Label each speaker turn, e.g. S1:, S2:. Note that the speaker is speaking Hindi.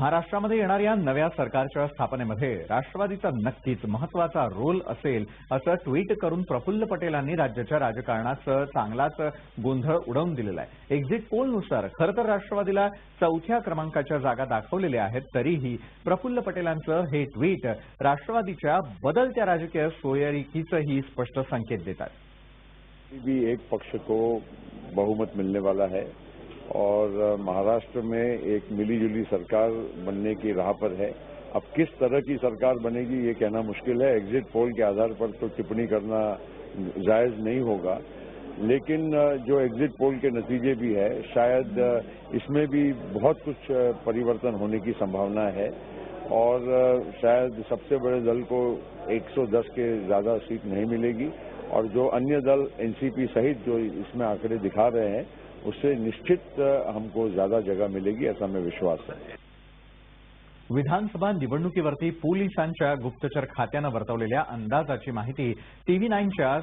S1: महाराष्ट्रामध्ये येणाऱ्या नव्या सरकारच्या स्थापनेमध्ये राष्ट्रवादीचा नक्कीच महत्त्वाचा रोल असेल असं ट्विट करून प्रफुल्ल पटेलांनी राज्याच्या राजकारणाचं चांगलाच गोंधळ उडवून दिलेला आहे. एक्झिट पोलनुसार खरं तर राष्ट्रवादीला चौथ्या क्रमांकाच्या जागा दाखवलेल्या आहेत तरीही प्रफुल्ल पटेलांचं हे ट्विट राष्ट्रवादीच्या बदलत्या राजकीय सोयरिकीचंही स्पष्ट संकेत देतात.
S2: एक पक्ष को बहुमत मिलने वाला है। और महाराष्ट्र में एक मिलीजुली सरकार बनने की राह पर है। अब किस तरह की सरकार बनेगी, ये कहना मुश्किल है। एग्जिट पोल के आधार पर तो टिप्पणी करना जायज़ नहीं होगा। लेकिन जो एग्जिट पोल के नतीजे भी है, शायद इसमें भी बहुत कुछ परिवर्तन होने की संभावना है। और शायद सबसे बड़े दल को 110 के ज़्यादा सीट नहीं मिलेगी। और जो अन्य दल एनसीपी सहित, जो इसमें आंकड़े दिखा रहे हैं उससे निश्चित हमको ज़्यादा जगह मिलेगी, ऐसा मैं विश्वास है।
S1: विधानसभा निवडणुकीवरती पोलिसांच्या गुप्तचर खात्यानं वर्तवलेल्या अंदाजाची माहिती टीव्ही नाईनच्या